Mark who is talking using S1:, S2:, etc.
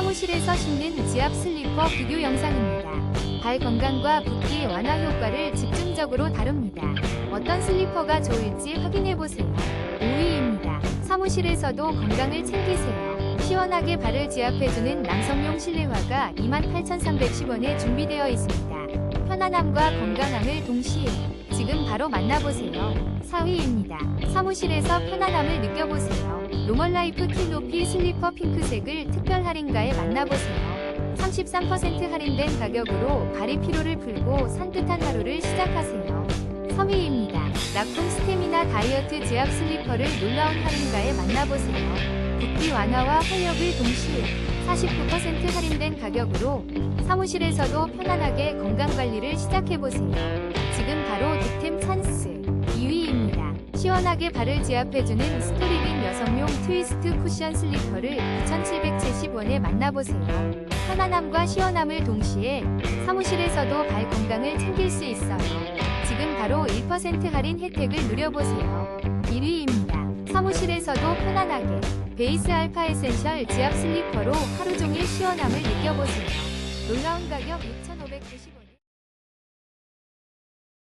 S1: 사무실에서 신는 지압 슬리퍼 비교 영상입니다. 발 건강과 붓기 완화 효과를 집중적으로 다룹니다. 어떤 슬리퍼가 좋을지 확인해보세요. 5위입니다. 사무실에서도 건강을 챙기세요. 시원하게 발을 지압해주는 남성용 실내화가 28,310원에 준비되어 있습니다. 편안함과 건강함을 동시에 지금 바로 만나보세요. 4위입니다. 사무실에서 편안함을 느껴보세요. 노멀라이프 킬높이 슬리퍼 핑크색을 할인가에 만나보세요. 33% 할인된 가격으로 발의 피로를 풀고 산뜻한 하루를 시작하세요. 3위입니다. 라쿵 스테미나 다이어트 지압 슬리퍼를 놀라운 할인가에 만나보세요. 붓기 완화와 활력을 동시에 49% 할인된 가격으로 사무실에서도 편안하게 건강관리를 시작해보세요. 지금 바로 득템 찬스 2위입니다. 시원하게 발을 지압해주는 스토리빈 여성용 트위스트 쿠션 슬리퍼를 9,770 원에 만나보세요. 편안함과 시원함을 동시에 사무실에서도 발 건강을 챙길 수 있어요. 지금 바로 1% 할인 혜택을 누려보세요. 1위입니다. 사무실에서도 편안하게 베이스 알파 에센셜 지압 슬리퍼로 하루 종일 시원함을 느껴보세요. 놀라운 가격 6,590원.